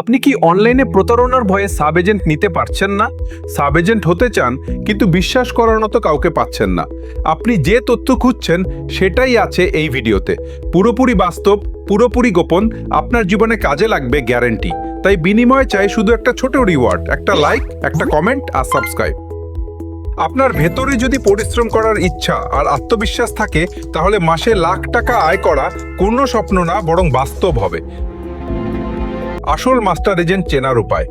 আপনি কি অনলাইনে প্রতারণার ভয়ে সাব এজেন্ট নিতে পারছেন না? সাব এজেন্ট হতে চান, কিন্তু বিশ্বাস করার মতো কাউকে পাচ্ছেন না। আপনি যে তথ্য খুঁজছেন, সেটাই আছে এই ভিডিওতে। পুরোপুরি বাস্তব, পুরোপুরি গোপন, আপনার জীবনে কাজে লাগবে গ্যারেন্টি। তাই বিনিময়ে চাই শুধু একটা ছোট রিওয়ার্ড একটা লাইক একটা কমেন্ট আর সাবস্ক্রাইব আপনার ভেতরে যদি পরিশ্রম করার ইচ্ছা আর আত্মবিশ্বাস থাকে, তাহলে মাসে লাখ টাকা আয় করা কোনো স্বপ্ন না, বরং বাস্তব হবে। আসল মাস্টার এজেন্ট চেনার উপায়।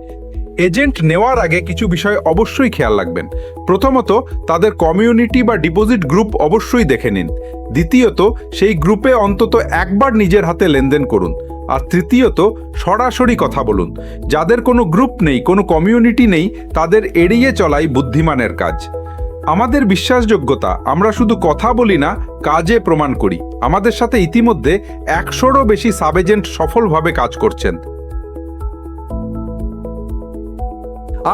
এজেন্ট নেওয়ার আগে কিছু বিষয় অবশ্যই খেয়াল রাখবেন। প্রথমত, তাদের কমিউনিটি বা ডিপোজিট গ্রুপ অবশ্যই দেখে নিন। দ্বিতীয়ত, সেই গ্রুপে অন্তত একবার নিজের হাতে লেনদেন করুন। আর তৃতীয়ত, সরাসরি কথা বলুন। যাদের কোনো গ্রুপ নেই, কোনো কমিউনিটি নেই, তাদের এড়িয়ে চলাই বুদ্ধিমানের কাজ। আমাদের বিশ্বাসযোগ্যতা, আমরা শুধু কথা বলি না, কাজে প্রমাণ করি। আমাদের সাথে ইতিমধ্যে একশোরও বেশি সাব এজেন্ট সফলভাবে কাজ করছেন।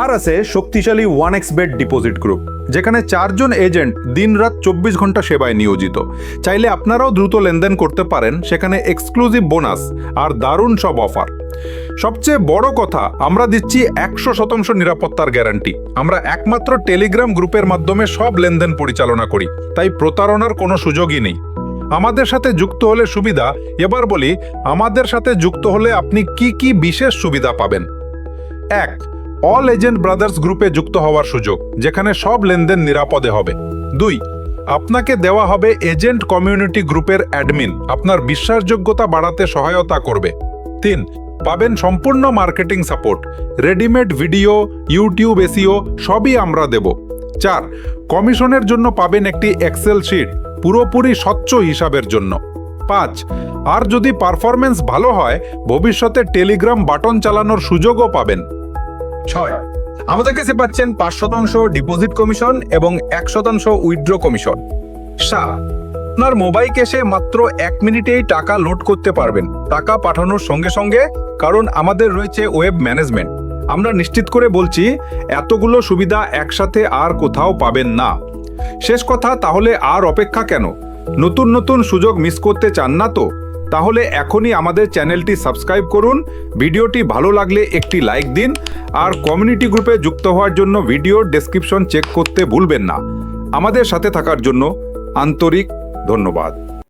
আর আছে শক্তিশালী one X bet deposit group, যেখানে চারজন এজেন্ট দিনরাত চব্বিশ ঘণ্টা সেবায় নিয়োজিত। চাইলে আপনারাও দ্রুত লেনদেন করতে পারেন, সেখানে এক্সক্লুসিভ বোনাস আর দারুণ সব অফার। সবচেয়ে বড় কথা, আমরা দিচ্ছি একশো শতাংশ নিরাপত্তার গ্যারান্টি। আমরা একমাত্র টেলিগ্রাম গ্রুপের মাধ্যমে সব লেনদেন পরিচালনা করি, তাই প্রতারণার কোনো সুযোগই নেই। আমাদের সাথে যুক্ত হলে সুবিধা, এবার বলি, আমাদের সাথে যুক্ত হলে আপনি কি কি বিশেষ সুবিধা পাবেন? এক অল এজেন্ট ব্রাদার্স গ্রুপে যুক্ত হওয়ার সুযোগ, যেখানে সব লেনদেন নিরাপদে হবে। দুই, আপনাকে দেওয়া হবে এজেন্ট কমিউনিটি গ্রুপের অ্যাডমিন। আপনার বিশ্বাসযোগ্যতা বাড়াতে সহায়তা করবে। তিন, পাবেন সম্পূর্ণ marketing support. Readymade video YouTube SEO সবই আমরা দেব। চার, কমিশনের জন্য পাবেন একটি এক্সেল শিট পুরোপুরি স্বচ্ছ হিসাবের জন্য। পাঁচ, আর যদি পারফরমেন্স ভালো হয়, ভবিষ্যতে টেলিগ্রাম বাটন চালানোর সুযোগও পাবেন। ছয়। আমাদের কাছে পাচ্ছেন পাঁচ শতাংশ ডিপোজিট কমিশন এবং এক শতাংশ উইথড্র কমিশন। সাত, আপনার মোবাইল ক্যাশে মাত্র এক মিনিটেই টাকা লোড করতে পারবেন। টাকা পাঠানোর সঙ্গে সঙ্গে, কারণ আমাদের রয়েছে ওয়েব ম্যানেজমেন্ট। আমরা নিশ্চিত করে বলছি, এতগুলো সুবিধা একসাথে আর কোথাও পাবেন না। শেষ কথা, তাহলে আর অপেক্ষা কেন? নতুন নতুন সুযোগ মিস করতে চান না তো? তাহলে এখনই আমাদের চ্যানেলটি সাবস্ক্রাইব করুন, ভিডিওটি ভালো লাগলে একটি লাইক দিন, আর কমিউনিটি গ্রুপে যুক্ত হওয়ার জন্য ভিডিওর ডেসক্রিপশন চেক করতে ভুলবেন না। আমাদের সাথে থাকার জন্য আন্তরিক ধন্যবাদ।